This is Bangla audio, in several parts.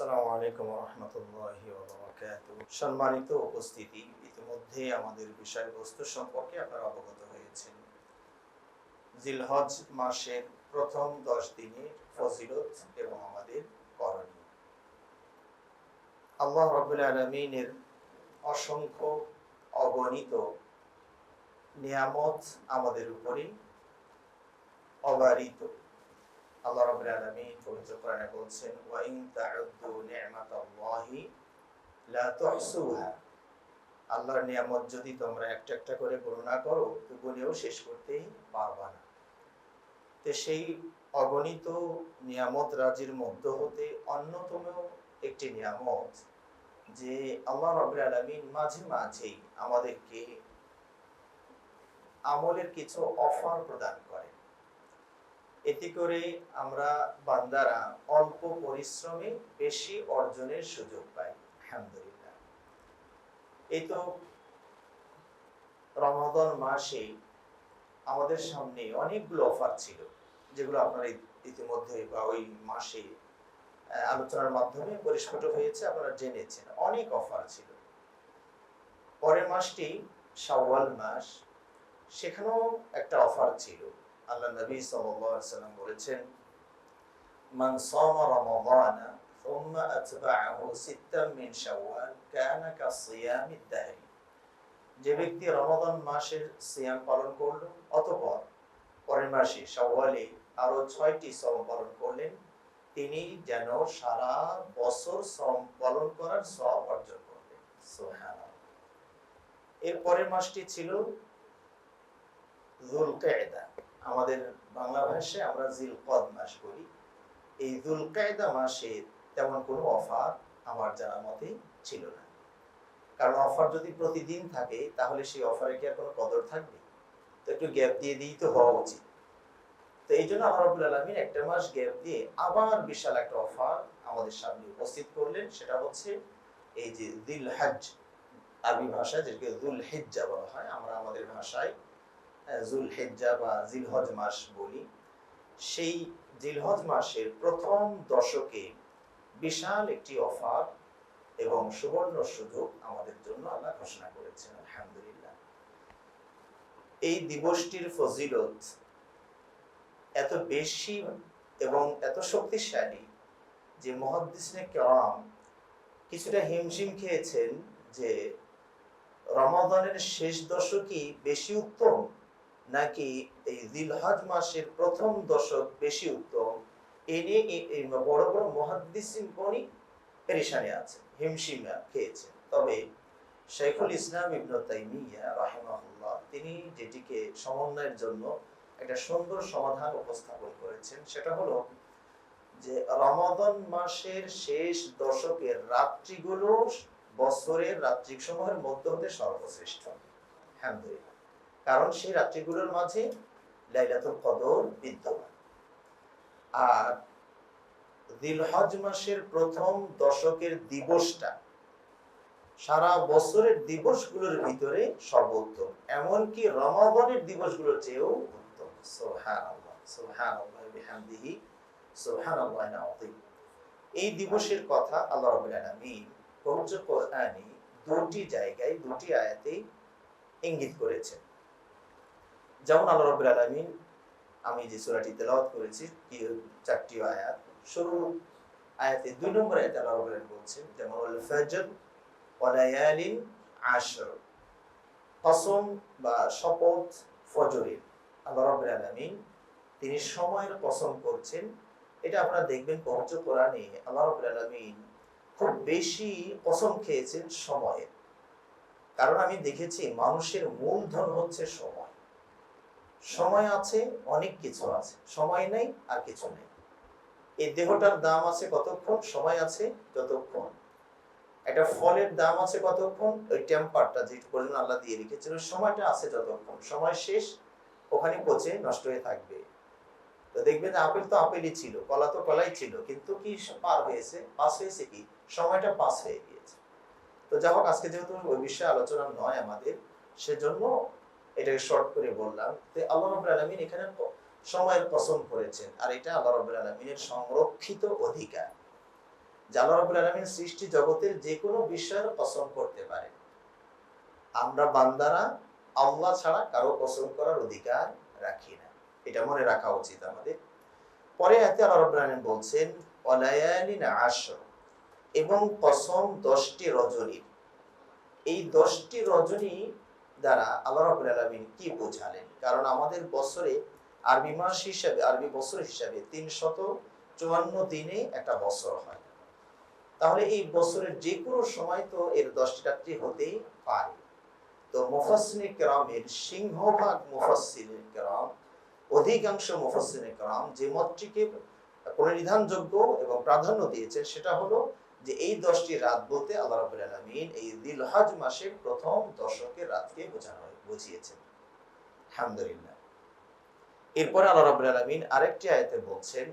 আসসালামু আলাইকুম রহমতুল্লাহি সম্মানিত উপস্থিতি, ইতিমধ্যে আমাদের বিষয়বস্তু সম্পর্কে আপনারা অবগত হয়েছেন। জিলহজ মাসের প্রথম দশ ফজিলত এবং আমাদের করণীয়। আল্লাহ রবুল আলমিনের অসংখ্য অগণিত নিয়ামত আমাদের উপরে অবারিত। আল্লাহ রাব্বুল আলামিন পবিত্র কোরআনে বলছেন ওয়া ইন তাউদ্দু নি'মাতাল্লাহি লা তুহসুহা আল্লাহর নিয়ামত যদি তোমরা একটা একটা করে গণনা করো, তো শেষ করতেই না। তো সেই অগণিত নিয়ামত রাজির মধ্য হতে অন্যতম একটি নিয়ামত, যে আল্লাহ রাব্বুল আলামিন মাঝে মাঝেই আমাদেরকে আমলের কিছু অফার প্রদান করেন এতে করে আমরা বান্দারা অল্প পরিশ্রমে বেশি অর্জনের সুযোগ পাই, আলহামদুলিল্লাহ। এই তো রমাদন মাসে আমাদের সামনে অনেকগুলো অফার ছিল, যেগুলো আপনারা ইতিমধ্যে বা ওই মাসে আলোচনার মাধ্যমে পরিস্ফুট হয়েছে, আপনারা জেনেছেন, অনেক অফার ছিল। পরের মাসটি শাওয়াল মাস, সেখানেও একটা অফার ছিল। আল্লাহ নবী সাল্লাল্লাহু আলাইহি সাল্লাম বলেছেন মান সামা রমাদানা ثم أتبعه ستا من شوال كان كصيام الدهر যে ব্যক্তি রমাদান মাসের সিয়াম পালন করলো অতঃপর পরের মাসে শাওয়ালে আরো ছয়টি শ্রম পালন করলেন তিনি যেন সারা বছর শ্রম পালন করার সব অর্জন করলেন সুবহানাল্লাহ এর পরের মাসটি ছিল জুলকায়দা আমাদের বাংলা ভাষায় আমরা জিলকদ মাস বলি। এই জুলকায়দা মাসে তেমন কোনো অফার আমার জানা মতে ছিল না। কারণ অফার যদি প্রতিদিন থাকে, তাহলে সেই অফারে কি আর কোনো কদর থাকবে? তো একটু গ্যাপ দিয়ে দিই তো হওয়া উচিত। তো এই জন্য আল্লাহ রাব্বুল আলামিন একটা মাস গ্যাপ দিয়ে আবার বিশাল একটা অফার আমাদের সামনে উপস্থিত করলেন। সেটা হচ্ছে এই যে দিল হজ আরবি ভাষায় যেটাকে দুল হিজ্জা বলা হয়, আমরা আমাদের ভাষায় জুল হেজ্জা বা জিলহজ মাস বলি, সেই জিলহজ মাসের প্রথম দশকে বিশাল একটি অফার এবং সুবর্ণ সুযোগ আমাদের জন্য আল্লাহ ঘোষণা করেছেন, আলহামদুলিল্লাহ। এই দিবসটির ফজিলত এত বেশি এবং এত শক্তিশালী যে মহাদ্দিসনে কেরাম কিছুটা হিমশিম খেয়েছেন যে রমাদানের শেষ দশকই বেশি উত্তম। নাকি এই জিলহজ মাসের প্রথম দশক বেশি উত্তম? এ নিয়ে বড় বড় মহাদ্দিসিন গণি পেরেশানি আছে হিমশিম খেয়েছেন। তবে শেখুল ইসলাম ইবনু তাইমিয়া রাহিমাহুল্লাহ, তিনি যেটিকে সমন্বয়ের জন্য একটা সুন্দর সমাধান উপস্থাপন করেছেন, সেটা হলো যে রমাদান মাসের শেষ দশকের রাত্রিগুলো বছরের রাত্রি সমূহের মধ্য হতে সর্বশ্রেষ্ঠ। আলহামদুলিল্লাহ কারণ সেই রাত্রিগুলোর মাঝে লাইলাতুল কদর বিদ্যমান। আর দিলহজ মাসের প্রথম দশকের দিবসটা সারা বছরের দিবসগুলোর ভিতরে সর্বোত্তম। এমনকি রমাদানের দিবসগুলোর চেয়েও উত্তম। এই দিবসের কথা আল্লাহ পবিত্র দুটি জায়গায়, দুটি আয়াতে ইঙ্গিত করেছেন। যেমন আল্লাহ রাব্বুল আলামিন, আমি যে সূরাটি তেলাওয়াত করেছি চারটি আয়াত? শুরু আয়াতে দুই নম্বর আয়াতে আল্লাহ রাব্বুল আলামিন বলছেন, যেমন আল ফাজর ওয়া লায়ালিন আশর কসম বা শপথ ফজরের। আল্লাহ রাব্বুল আলামিন, তিনি সময়ের কসম করছেন। এটা আপনারা দেখবেন পবিত্র কোরআনে আল্লাহ রাব্বুল আলামিন খুব বেশি কসম খেয়েছেন সময়ের কারণ আমি দেখেছি মানুষের মূলধন হচ্ছে সময়। সময় আছে, অনেক কিছু আছে। সময় নেই আর কিছু নেই। এই দেহটার দাম আছে কতক্ষণ? সময় আছে যতক্ষণ। একটা ফলের দাম আছে কতক্ষণ? ওই টেম্পারটা যে পর্যন্ত আল্লাহ দিয়ে রেখেছিল, সময়টা আছে যতক্ষণ। সময় শেষ, ওখানে পচে নষ্ট হয়ে থাকবে। তো দেখবেন আপেল তো আপেলই ছিল, কলা তো কলাই ছিল, কিন্তু কি পার হয়েছে? পাস হয়েছে কি? সময়টা পাস হয়ে গিয়েছে। তো যাই হোক আজকে যেহেতু ওই বিষয়ে আলোচনা নয় আমাদের, সেজন্য এটাকে শর্ট করে বললাম তো আল্লাহ রাব্বুল আলামিন এখানে সময়ের কসম করেছেন। আর এটা আল্লাহ রাব্বুল আলামিনের সংরক্ষিত অধিকার। যে আলামিন সৃষ্টি জগতের যে কোনো বিষয়ের কসম করতে পারে। আমরা বান্দারা আল্লাহ ছাড়া কারও কসম করার অধিকার রাখি না। এটা মনে রাখা উচিত আমাদের। পরে এতে আল্লাহ আলামিন বলছেন ওয়ালায়ালিন আশর এবং কসম দশটি রজনীর এই দশটি রজনী দ্বারা আল্লাহ রাব্বুল আলামিন কি বোঝালেন? কারণ আমাদের বছরে আরবি মাস হিসাবে, আরবি বছর হিসাবে তিনশত চুয়ান্ন দিনে একটা বছর হয়। তাহলে এই বছরের যে কোনো সময় তো এর দশটি রাত্রি হতেই পারে। তো মুফাসসিনে কেরামের সিংহভাগ মুফাসসিনে কেরাম, অধিকাংশ মুফাসসিনে কেরাম যে মতটিকে পরিধানযোগ্য এবং প্রাধান্য দিয়েছেন সেটা হলো যে এই দশটি রাত বলতে আল্লাহ রাব্বুল আলামিন এই দিলহজ মাসের প্রথম দশকের রাতকে বোঝানো বুঝিয়েছেন। আলহামদুলিল্লাহ এরপরে আল্লাহ রাব্বুল আলামিন আরেকটি আয়াতে বলছেন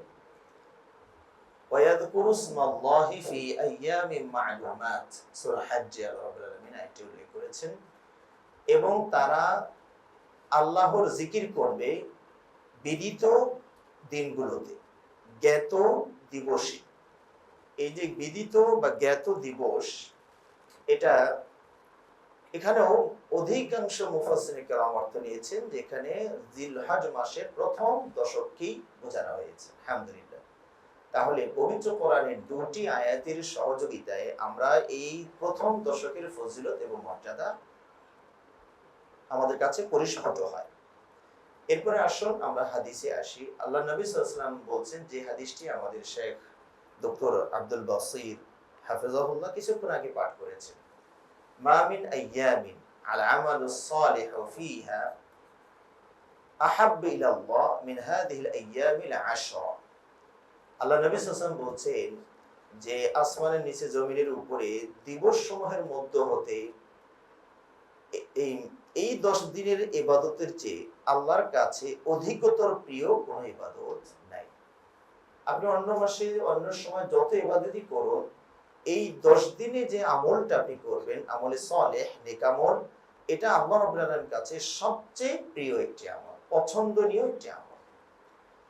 এবং তারা আল্লাহর জিকির করবে বিদিত দিনগুলোতে, জ্ঞাত দিবসে। এই যে বিদিত বা জ্ঞাত দিবস, এটা এখানেও অধিকাংশ মুফাসসির কেরাম অর্থ নিয়েছেন যেখানে জিলহাজ মাসের প্রথম দশককেই বোঝানো হয়েছে, আলহামদুলিল্লাহ। তাহলে পবিত্র কোরআনের দুটি আয়াতের সহযোগিতায় আমরা এই প্রথম দশকের ফজিলত এবং মর্যাদা আমাদের কাছে পরিস্ফুট হয়। এরপরে আসুন আমরা হাদিসে আসি। আল্লাহ নবী সাল্লাম বলছেন যে হাদিসটি আমাদের শেখ ডক্টর আব্দুল বাসির হাফিজাহুল্লাহ কিছুক্ষণ আগে পাঠ করেছেন। মা মিন আইয়ামিন আল আমালু আল্লাহ নবী যে আসমানের নিচে জমিনের উপরে দিবস সমূহের মধ্য হতে এই এই দশ দিনের ইবাদতের চেয়ে আল্লাহর কাছে অধিকতর প্রিয় কোনো ইবাদত আপনি অন্য মাসে অন্য সময় যত ইবাদতই করুন, এই দশ দিনে যে আমলটা আপনি করবেন, আমলে সলেহ নেকামল এটা আল্লাহ রাব্বুল কাছে সবচেয়ে প্রিয় একটি আমল, পছন্দনীয় একটি আমল।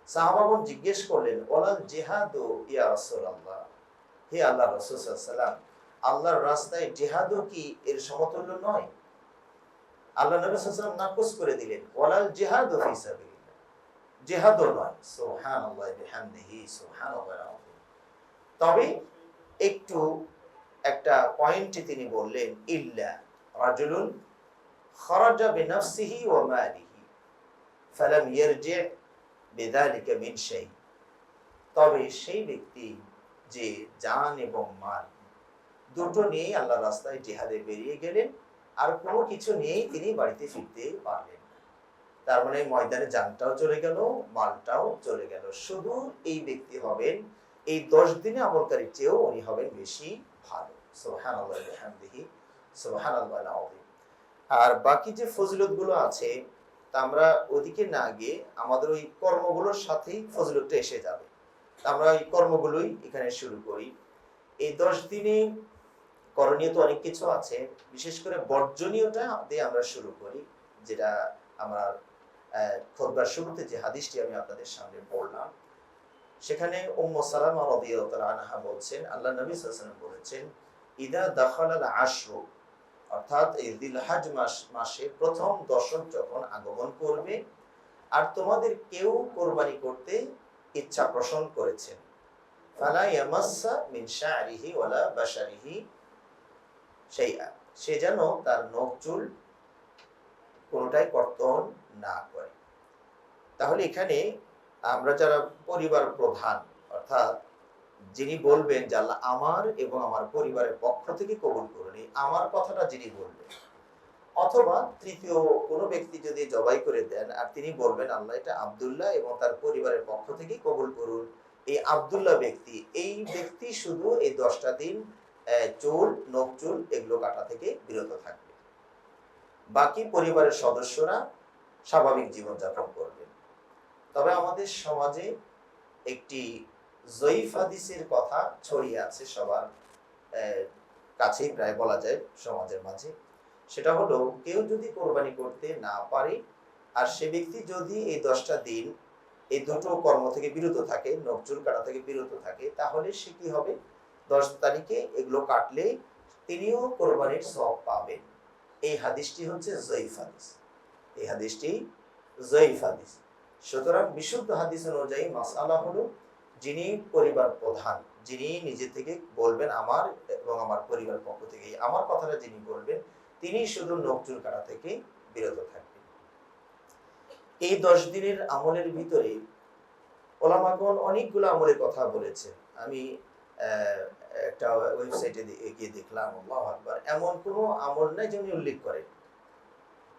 সাহাবাগণ জিজ্ঞেস করলেন ওলাল জেহাদু ইয়া হে আল্লাহ রাসূল সাল্লাল্লাহু আল্লাহর রাস্তায় জেহাদও কি এর সমতুল্য নয়? আল্লাহ নবী সাল্লাল্লাহু নাকচ করে দিলেন, ওয়ালাল জিহাদু সাবিলিল্লাহ। জিহাদও নয় তবে একটু একটা পয়েন্টে তিনি বললেন, ইল্লা রাজুলুন খরাজা বিনাফসিহি ওয়া মালিহি, ফালাম ইয়ারজি বিযালিকা মিন শাই। তবে সেই ব্যক্তি যে জান এবং মাল, দুটো নিয়েই আল্লাহ রাস্তায় জিহাদে বেরিয়ে গেলেন, আর কোনো কিছু নিয়েই তিনি বাড়িতে ফিরতে পারলেন তার মানে ময়দানে জানটাও চলে গেল, মালটাও চলে গেল। শুধু এই ব্যক্তি হবেন, এই দশ দিনে আমলকারীর চেয়েও উনি হবেন বেশি ভালো। আর বাকি যে ফজিলতগুলো আছে, তা আমরা ওদিকে না গিয়ে আমাদের ওই কর্মগুলোর সাথেই ফজিলতটা এসে যাবে। আমরা ওই কর্মগুলোই এখানে শুরু করি। এই দশ দিনে করণীয় তো অনেক কিছু আছে, বিশেষ করে বর্জনীয়টা দিয়ে আমরা শুরু করি, যেটা আমার খোদবার শুরুতে যে হাদিসটি আমি আপনাদের সামনে পড়লাম, সেখানে উম্মু সালামা তাআলা আনহা বলছেন, আল্লাহ নবী সাল্লাল্লাহু বলেছেন, ইদা দাখালাল আশরু অর্থাৎ এই দিলহাজ মাস মাসের প্রথম দশক যখন আগমন করবে, আর তোমাদের কেউ কোরবানি করতে ইচ্ছা পোষণ করেছেন। ফালা ইয়ামাসসা মিন শা'রিহি ওয়ালা বাশারিহি শাইআ। সে যেন তার নখ চুল কোনটাই কর্তন না করে। তাহলে এখানে আমরা যারা পরিবার প্রধান, অর্থাৎ যিনি বলবেন যে আল্লাহ আমার এবং আমার পরিবারের পক্ষ থেকে কবুল করুন, এই আমার কথাটা যিনি বলবেন, অথবা তৃতীয় কোনো ব্যক্তি যদি জবাই করে দেন আর তিনি বলবেন, আল্লাহ এটা আবদুল্লাহ এবং তার পরিবারের পক্ষ থেকে কবুল করুন। এই আব্দুল্লাহ ব্যক্তি, এই ব্যক্তি শুধু এই দশটা দিন চুল, নখ চুল এগুলো কাটা থেকে বিরত থাকবে। বাকি পরিবারের সদস্যরা স্বাভাবিক জীবনযাপন করবেন। তবে আমাদের সমাজে একটি জয়ীফ হাদিসের কথা ছড়িয়ে আছে সবার কাছেই প্রায় বলা যায় সমাজের মাঝে। সেটা হলো, কেউ যদি কোরবানি করতে না পারে, আর সে ব্যক্তি যদি এই দশটা দিন এই দুটো কর্ম থেকে বিরত থাকে, নখ চুল কাটা থেকে বিরত থাকে, তাহলে সে কি হবে? দশ তারিখে এগুলো কাটলে তিনিও কোরবানির সব পাবেন। এই হাদিসটি হচ্ছে জয়ীফ হাদিস। এই হাদিসটি জয়ীফ হাদিস। সুতরাং বিশুদ্ধ হাদিস অনুযায়ী মাসালা হলো যিনি পরিবার প্রধান, যিনি নিজে থেকে বলবেন আমার এবং আমার পরিবার পক্ষ থেকে আমার কথাটা যিনি বলবেন, তিনি শুধু নকচুর কাটা থেকে বিরত থাকবেন। এই দশ দিনের আমলের ভিতরে ওলামাগণ অনেকগুলো আমলের কথা বলেছেন। আমি একটা ওয়েবসাইটে গিয়ে দেখলাম, আল্লাহু আকবার, এমন কোনো আমল নাই যে উনি উল্লেখ করেন।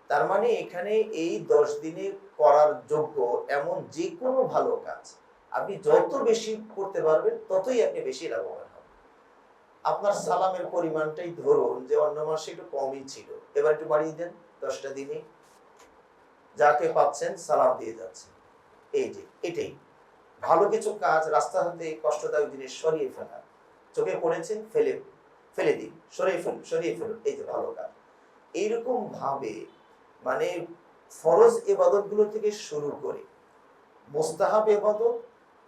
তার মানে এখানে এই দশ দিনে করার যোগ্য এমন যে কোনো ভালো কাজ। আপনি যত বেশি করতে পারবেন, ততই আপনি বেশি লাভবান হবেন। আপনার সালামের পরিমাণটাই ধরুন যে অন্য মাসে একটু কমই ছিল। এবার একটু বাড়িয়ে দেন দশটা দিনে। যাকে পাচ্ছেন সালাম দিয়ে যাচ্ছেন। এই যে, এটাই। ভালো কিছু কাজ রাস্তা হতে কষ্টদায়ক জিনিস সরিয়ে ফেলা। চোখে পড়েছেন, ফেলে ফেলে দিন। সরিয়ে ফেলুন সরিয়ে ফেলুন। এই যে ভালো কাজ। এইরকম ভাবে মানে ফরজ এবাদতগুলো থেকে শুরু করে মোস্তাহাব এবাদত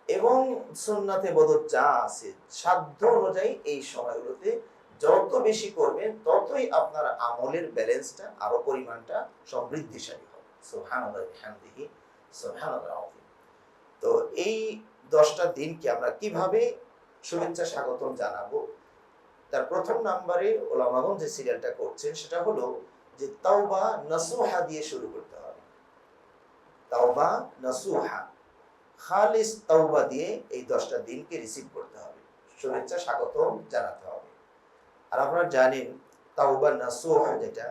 এবং সুন্নাত এবাদত যা আছে, সাধ্য অনুযায়ী এই সময়গুলোতে যত বেশি করবেন, ততই আপনার আমলের ব্যালেন্সটা, আরও পরিমাণটা সমৃদ্ধিশালী হবে। সুবহানাল্লাহ আযীম। তো এই দশটা দিনকে আমরা কীভাবে শুভেচ্ছা স্বাগতম জানাব? তার প্রথম নাম্বারে ওলামাগন যে সিরিয়ালটা করছেন, সেটা হলো যে তাওবা নাসুহা দিয়ে শুরু করতে হবে। তাওবা, নাসুহা, খালিস তাওবা দিয়ে এই দশটা দিনকে রিসিভ করতে হবে। শুভেচ্ছা, স্বাগতম জানাতে হবে। আর আপনারা জানেন, তাওবা, নাসুহা যেটা,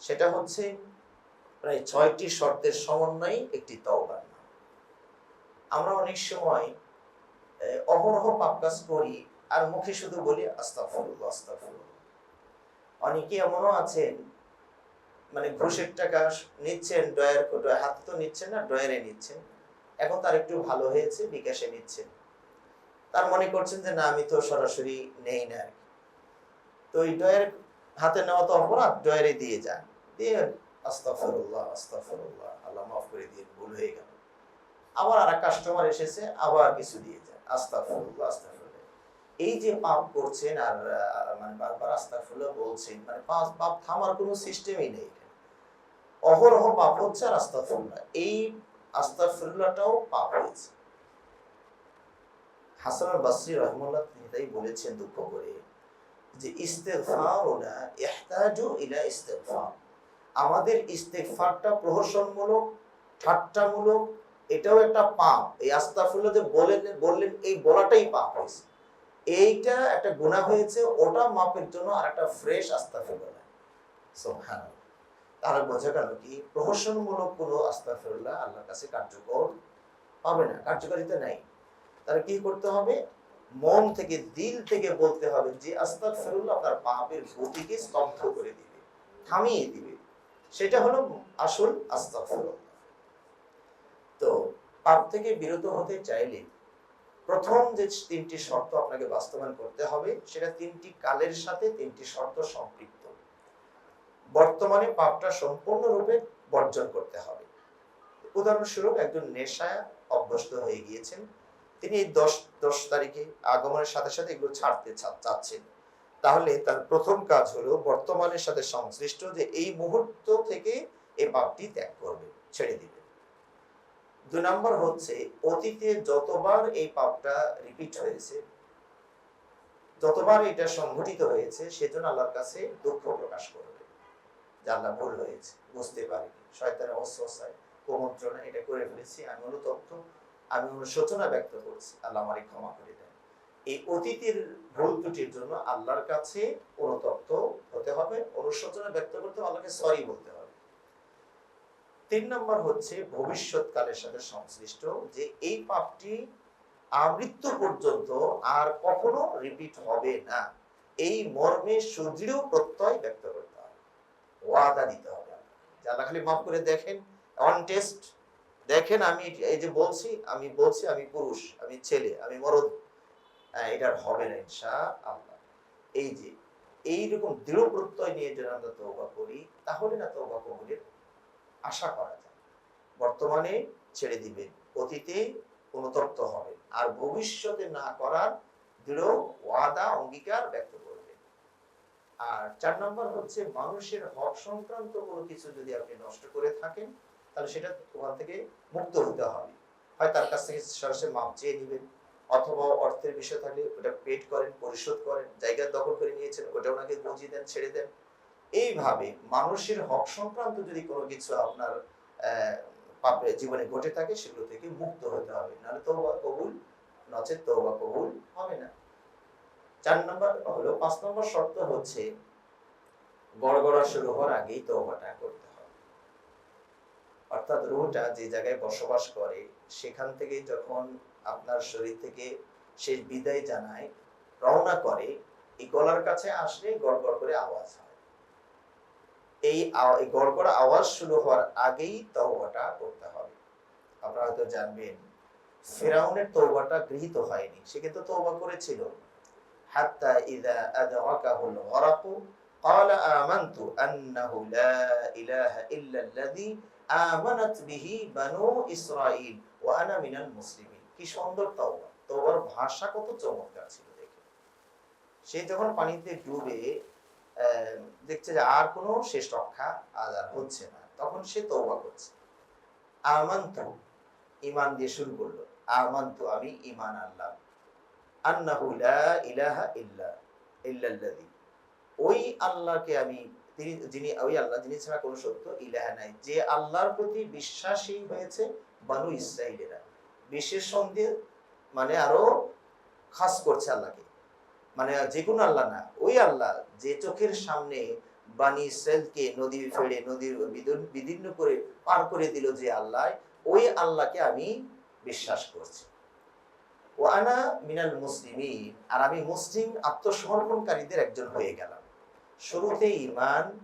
সেটা হচ্ছে প্রায় ছয়টি শর্তের সমন্বয়ে একটি তওবার নাম আমরা অনেক সময় অহরহ পাপ কাজ করি, আর মুখে শুধু বলি, আস্তাগফিরুল্লাহ আস্তাগফিরুল্লাহ। অনেকে এমনও আছেন মানে ঘুষের টাকা নিচ্ছেন ডয়ার হাতে তো নিচ্ছেন না ডয়ারে নিচ্ছেন। এখন তার একটু ভালো হয়েছে, বিকাশে নিচ্ছেন তার মনে করছেন যে, না, আমি তো সরাসরি নেই না আর। তো ওই ডয়ার হাতে নেওয়া তো অপরাধ ডয়ারে দিয়ে যান। দিয়ে আস্তাগফিরুল্লাহ আস্তাগফিরুল্লাহ, আল্লাহ মাফ করে দিন, ভুল হয়ে গেল। আবার আর কাস্টমার এসেছে, আবার কিছু দিয়ে যায় আস্তাগফিরুল্লাহ আস্তাগফিরুল্লাহ। এই যে পাপ করছেন আর মানে বারবার আস্তাগফিরুল্লাহ বলছেন মানে পাপ থামার কোনো সিস্টেমই নেই। অহরহ পাপ হচ্ছে আর এই পাপ হয়েছে। হাসান বাসরি রহমুল্লাহ তিনি তাই বলেছেন দুঃখ করে যে ইহতাজু ইলা আমাদের ইস্তেগফারটা প্রহসনমূলক, ঠাট্টামূলক, এটাও একটা পাপ। এই আস্তাগফিরুল্লাহ যে বলেন, বললেন, এই বলাটাই পাপ হয়েছে। এইটা একটা গুনাহ হয়েছে, ওটা মাপের জন্য আর একটা ফ্রেশ আস্তাগফিরুল্লাহ। সুবহানাল্লাহ। তাহলে বোঝা গেল কি, প্রহসনমূলক কোনো আস্তাগফিরুল্লাহ আল্লাহর কাছে কার্যকর পাবে না, কার্যকারিতা নাই। তাহলে কি করতে হবে? মন থেকে, দিল থেকে বলতে হবে যে, আস্তাগফিরুল্লাহ তার পাপের গতিকে স্তব্ধ করে দিবে, থামিয়ে দিবে। সেটা হলো আসল আস্তাগফিরুল্লাহ। তো পাপ থেকে বিরত হতে চাইলে প্রথম যে তিনটি শর্ত আপনাকে বাস্তবায়ন করতে হবে, সেটা তিনটি কালের সাথে তিনটি শর্ত সম্পৃক্ত। বর্তমানে পাপটা সম্পূর্ণরূপে বর্জন করতে হবে। উদাহরণস্বরূপ, একজন নেশায় অভ্যস্ত হয়ে গিয়েছেন। তিনি এই দশ দশ তারিখে আগমনের সাথে সাথে এগুলো ছাড়তে চাচ্ছেন। তাহলে তার প্রথম কাজ হলো বর্তমানের সাথে সংশ্লিষ্ট যে এই মুহূর্ত থেকে এই পাপটি ত্যাগ করবে, ছেড়ে দিবে। দুই নম্বর হচ্ছে, অতীতে যতবার এই পাপটা রিপিট হয়েছে, যতবার এটা সংঘটিত হয়েছে, সেজন্য আল্লাহর কাছে দুঃখ প্রকাশ করবে। যে আল্লাহ ভুল হয়েছে, বুঝতে পারিনি। শয়তানের অস্বস্থায় কুমন্ত্রণা এটা করে ফেলেছি, আমি অনুতপ্ত, আমি অনুশোচনা ব্যক্ত করছি। আল্লাহ আমারে ক্ষমা করে দেন। এই অতীতের ভুল ত্রুটির জন্য আল্লাহর কাছে অনুতপ্ত হতে হবে, অনুশোচনা ব্যক্ত করতে হবে, আল্লাহকে সরি বলতে হবে। তিন নম্বর হচ্ছে ভবিষ্যৎকালের সাথে সংশ্লিষ্ট যে এই পাপটি আমৃত্যু পর্যন্ত আর কখনো রিপিট হবে না। এই মর্মে সুদৃঢ় প্রত্যয় ব্যক্ত করতে হবে। ওয়াদা দিতে হবে যে আল্লাহ খালি মাফ করে দেখেন অন টেস্ট দেখেন আমি এই যে বলছি, আমি বলছি আমি পুরুষ, আমি ছেলে, আমি মরদ এটার হবে না ইনশা আল্লাহ এই যে, এইরকম দৃঢ় প্রত্যয় নিয়ে যদি আমরা তৌবা করি, তাহলে না তৌবা কবুলের আশা করা যায়। বর্তমানে ছেড়ে দিবেন অতীতে অনুতপ্ত হবে, আর ভবিষ্যতে না করার দৃঢ় ওয়াদা, অঙ্গীকার ব্যক্ত করবে। আর চার নম্বর হচ্ছে মানুষের হক সংক্রান্ত কোনো কিছু যদি আপনি নষ্ট করে থাকেন, তাহলে সেটা ওখান থেকে মুক্ত হতে হবে। হয় তার কাছ থেকে সরাসরি মাপ চেয়ে নেবেন, অথবা অর্থের বিষয় থাকলে ওটা পেড করেন, পরিশোধ করেন, জায়গা দখল করে নিয়েছেন, ওটা ওনাকে বুঝিয়ে দেন, ছেড়ে দেন। এইভাবে মানুষের হক সংক্রান্ত যদি কোনো কিছু আপনার পাপে জীবনে ঘটে থাকে, সেগুলো থেকে মুক্ত হতে হবে। নাহলে তওবা কবুল, নচেত তওবা কবুল হবে না। চার নম্বর হলো, পাঁচ নম্বর শর্ত হচ্ছে গড়গড়া শুরু হওয়ার আগেই তওবাটা করতে হবে। অর্থাৎ রুহটা যে জায়গায় বসবাস করে, সেখান থেকে যখন আপনার শরীর থেকে সে বিদায় জানায়, রওনা করে, এই গলার কাছে আসলে গড়গড় করে আওয়াজ হয়। এই আও- এই গড়গড় আওয়াজ শুরু হওয়ার আগেই তওবাটা করতে হবে আপনারা হয়তো জানবেন ফেরাউনের তওবাটা গৃহীত হয়নি সে কিন্তু তওবা করেছিল হাত্তা ইযা আদরাকাহুল গরাকু قال آمنت أنه لا إله إلا الذي آمنت به بنو إسرائيل وأنا من المسلمين কি সুন্দর তওবা তওবার ভাষা কত চমৎকার ছিল দেখে সে যখন পানিতে ডুবে আহ, দেখছে যে আর কোনো শেষ রক্ষা আজ আর হচ্ছে না। তখন সে তওবা করছে। আমান্তু ইমান দিয়ে শুরু করল। আমান্তু, আমি ইমান আনলাম। আন্নাহু লা ইলাহা ইল্লা ইল্লাল্লাযী। ওই আল্লাহকে আমি, তিনি, যিনি, ওই আল্লাহ, যিনি ছাড়া কোনো সত্য ইলাহা নাই। যে আল্লাহর প্রতি বিশ্বাসী হয়েছে বানু ইসরাইলেরা বিশেষ সন্ধে মানে আরও খাস করছে আল্লাহকে। মানে যে কোনো আল্লাহ না, ওই আল্লাহ যে চোখের সামনে বানি নদী ফেড়ে নদীর বিদীর্ণ করে পার করে দিল যে আল্লাহ, ওই আল্লাহকে আমি বিশ্বাস করছি। ও আনা মিনাল মুসলিমিন, আর আমি মুসলিম আত্মসমর্পণকারীদের একজন হয়ে গেলাম। শুরুতে ইমান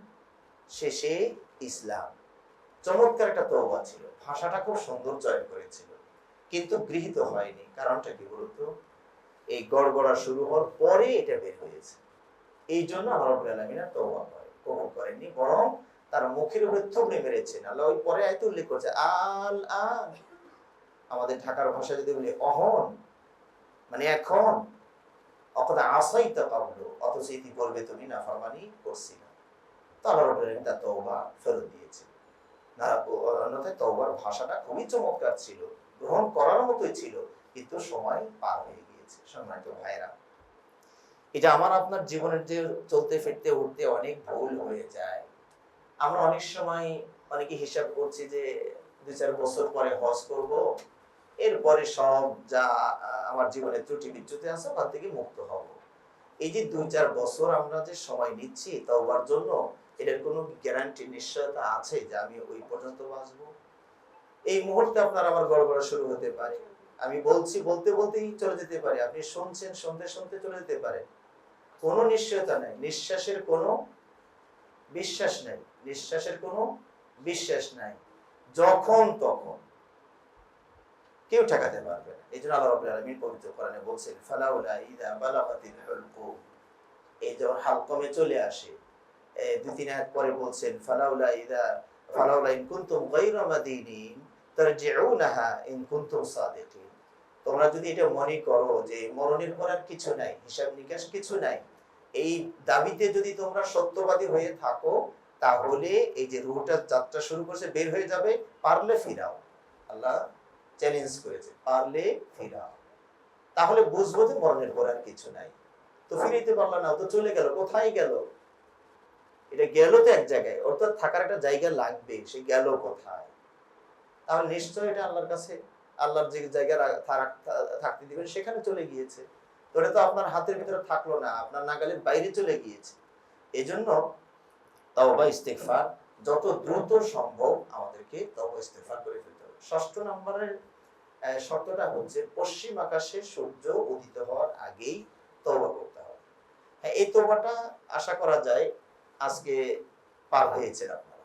শেষে ইসলাম। চমৎকার একটা তওবা ছিল। ভাষাটা খুব সুন্দর চয়ন করেছিল। কিন্তু গৃহীত হয়নি। কারণটা কি বলতো? এই গড়গড়া শুরু হওয়ার পরে এটা বের হয়েছে। এই জন্য আল্লাহ রাব্বুল আলামিন আর করে কবুল করেননি বরং তার মুখের উপরে থুবড়ে মেরেছেন ওই পরে আয়তে উল্লেখ করছে, আল আন। আমাদের ঢাকার ভাষা যদি বলি, অহন। মানে এখন। অকদা আসাই তা পাবলো অথচ ইতিপূর্বে তুমি, নাফরমানি করছিলে তো আল্লাহ রাব্বুল আলামিন তার তওবা ফেরত দিয়েছে। না অন্যথায় তওবার ভাষাটা খুবই চমৎকার ছিল। গ্রহণ করার মতোই ছিল, কিন্তু সময় পার হয়ে গিয়েছে। সম্মানিত ভাইরা এটা আমার আপনার জীবনের যে চলতে, ফিরতে, উঠতে অনেক ভুল হয়ে যায়। আমরা অনেক সময় অনেকে হিসাব করছি যে দুই চার বছর পরে হজ করব, এরপরে সব যা আমার জীবনে ত্রুটি বিচ্যুতি আছে, ওখান থেকে মুক্ত হব। এই যে দুই চার বছর আমরা যে সময় নিচ্ছি তওবার জন্য, এটার কোনো গ্যারান্টি নিশ্চয়তা আছে যে আমি ওই পর্যন্ত বাঁচবো? এই মুহূর্তে আপনার আমার গড়গড়া শুরু হতে পারে। আমি বলছি, বলতে, বলতেই চলে যেতে পারে। আপনি শুনছেন, শুনতে শুনতে চলে যেতে পারে। কোনো নিশ্চয়তা নেই। নিঃশ্বাসের কোনো বিশ্বাস নেই। নিঃশ্বাসের কোনো বিশ্বাস নাই। যখন তখন। কেউ ঠেকাতে পারবে না। এই জন্য আল্লাহ পবিত্র বলছেন, ফালাউলা ইদা এই যখন হালকমে চলে আসে। দুই তিন পরে বলছেন, ফালাউলা ইদা, ফালাউলা ইন কুনতুম ইন তোমরা যদি এটা মনে করো যে মরণের পর আর কিছু নাই, হিসাব নিকাশ কিছু নাই, এই দাবিতে যদি তোমরা সত্যবাদী হয়ে থাকো, তাহলে এই যে রুহটা যাত্রা শুরু করছে, বের হয়ে যাবে, পারলে ফিরাও। আল্লাহ চ্যালেঞ্জ করেছে, পারলে ফিরাও। তাহলে বুঝব যে মরণের পর আর কিছু নাই। তো ফিরাইতে পারল না তো চলে গেল, কোথায় গেল? এটা গেল তো এক জায়গায় অর্থাৎ থাকার একটা জায়গা লাগবে সে গেল কোথায়? তাহলে নিশ্চয় এটা আল্লাহর কাছে আল্লাহর যে জায়গা রা- থাক- থাকতে দিবেন, সেখানে চলে গিয়েছে। তো তো আপনার হাতের ভিতরে থাকল না, আপনার নাগালের বাইরে চলে গিয়েছে। এজন্য তওবা, ইস্তেগফার যত দ্রুত সম্ভব আমাদেরকে তওবা, ইস্তেগফার করে ফেলতে হবে। ষষ্ঠ নম্বরের শর্তটা হচ্ছে পশ্চিম আকাশে সূর্য উদিত হওয়ার আগেই তওবা করতে হবে। হ্যাঁ এই তওবাটা আশা করা যায় আজকে পার হয়েছে আপনারা।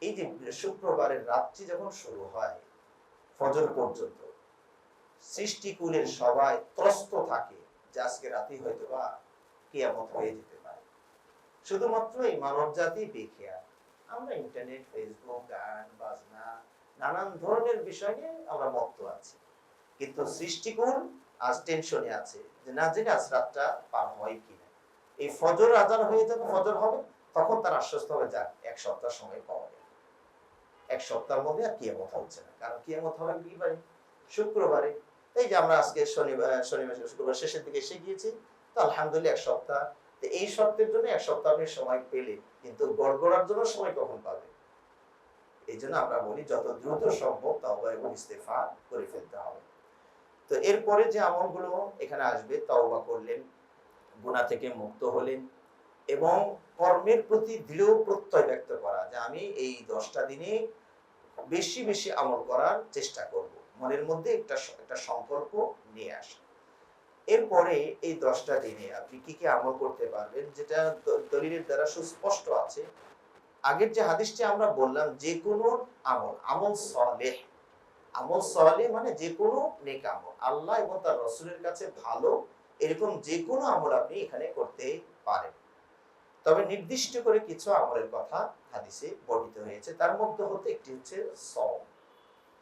এই যে শুক্রবারের রাত্রি যখন শুরু হয় ফজর পর্যন্ত। সৃষ্টিকুলের সবাই ত্রস্ত থাকে যে আজকে রাতে হয়তো বা কিয়ামত হয়ে যেতে পারে। শুধুমাত্র এই মানব জাতি বেখেয়া আমরা ইন্টারনেট, ফেসবুক, গান, বাজনা, নানান ধরনের বিষয় নিয়ে আমরা মত্ত আছি। কিন্তু সৃষ্টিকুল আজ টেনশনে আছে যে না জেনে আজ রাতটা পার হয় কিনা। এই ফজর আজান হয়ে যাবে ফজর হবে, তখন তার আশ্বস্ত হবে, যাক, এক সপ্তাহ সময় পাওয়া এক সপ্তাহের মধ্যে আর কিয়ামত হচ্ছে না। কারণ কিয়ামত হবে কি বারে শুক্রবারে। এই যে আমরা আজকে শনিবার শনিবার শুক্রবার শেষের দিকে এসে গিয়েছি, তো আলহামদুলিল্লাহ এক সপ্তাহ। তো এই সপ্তাহের জন্য এক সপ্তাহ আপনি সময় পেলে, কিন্তু গড়গড়ার জন্য সময় কখন পাবে? এই জন্য আমরা বলি, যত দ্রুত সম্ভব তওবা এবং ইস্তেফা করে ফেলতে হবে। তো এরপরে যে আমলগুলো এখানে আসবে, তওবা করলেন, গুনাহ থেকে মুক্ত হলেন এবং কর্মের প্রতি দৃঢ় প্রত্যয় ব্যক্ত করা। যে আমি এই দশটা দিনে বেশি বেশি আমল করার চেষ্টা করব। মনের মধ্যে একটা একটা সংকল্প নিয়ে আসা। এরপরে এই দশটা দিনে আপনি কি কি আমল করতে পারবেন, যেটা দলিলের দ্বারা সুস্পষ্ট আছে। আগের যে হাদিসটি আমরা বললাম, যে কোনো আমল আমল সলেহ। আমল সলেহ মানে যে কোনো নেক আমল। আল্লাহ এবং তার রসুলের কাছে ভালো, এরকম যে কোনো আমল আপনি এখানে করতে পারেন। তবে নির্দিষ্ট করে কিছু আমলের কথা হাদিসে বর্ণিত হয়েছে। তার মধ্যে হতে একটি হচ্ছে সম